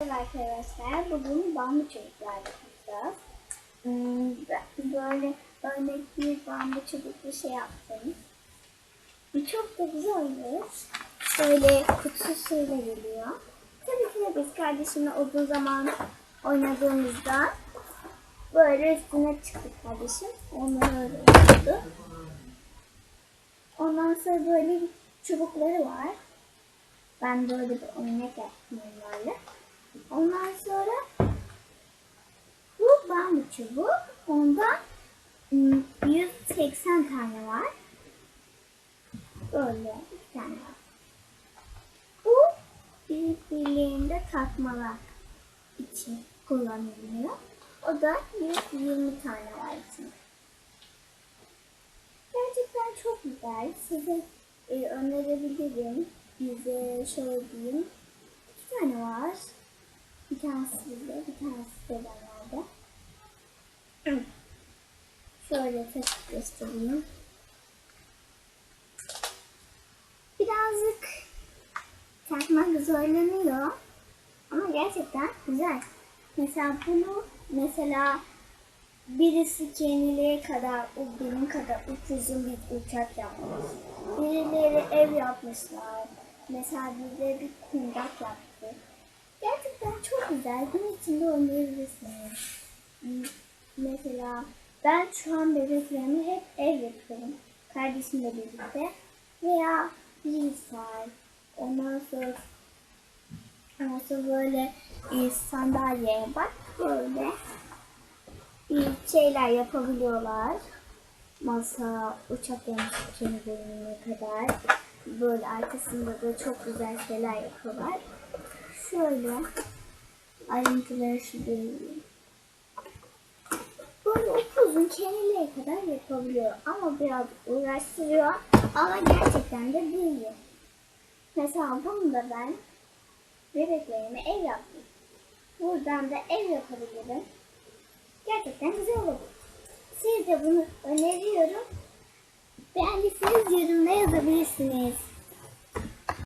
Merhaba arkadaşlar. Bugün bambu çubuklarla yapacağız. Hmm, Böyle örnek bir bambu çubuklu şey yaptım. Bu Çok da güzel oluyor. Böyle kutusuyla geliyor. Tabii ki de biz kardeşimle uzun zaman oynadığımızda böyle üstüne çıktık kardeşim. Onları öyle yapıyordu. Ondan sonra böyle çubukları var. Ben böyle bir oyuncak yaptım onlarla. Ondan sonra bu bambu çubuk. Ondan ım, 180 tane var. Böyle iki tane var. Bu birbirlerinde takmalar için kullanılıyor. O da 120 tane var içinde. Gerçekten çok güzel. Size e, önerebilirim. Bize şöyle diyeyim. İki tane var. Bir tanesi bizde, bir tanesi de bende. Şöyle takıp göstereyim. Birazcık takmak zorlanıyor. Ama gerçekten güzel. Mesela bunu mesela birisi kendileri kadar, o benim kadar upuzun bir uçak yapmış. Birileri ev yapmışlar. Mesela bize bir kundak yaptı. Çok güzel. Gün içinde oynayabilirsiniz. Hmm, Mesela ben şu an bebeklerimi hep ev yapıyorum. Kardeşimle birlikte. Veya bilgisayar. Ondan sonra ondan sonra böyle e, sandalye bak böyle bir şeyler yapabiliyorlar. Masa, uçak gemisi bölümüne kadar böyle arkasında da çok güzel şeyler yapıyorlar. Şöyle ayrıntıları şu göreyim. Böyle upuzun kendileri kadar yapabiliyor ama biraz uğraştırıyor ama gerçekten de büyüyor. Mesela bunu da ben bebeklerime ev yaptım. Buradan da ev yapabilirim. Gerçekten güzel olur. Siz de bunu öneriyorum. Beğendiyseniz yorumda yazabilirsiniz.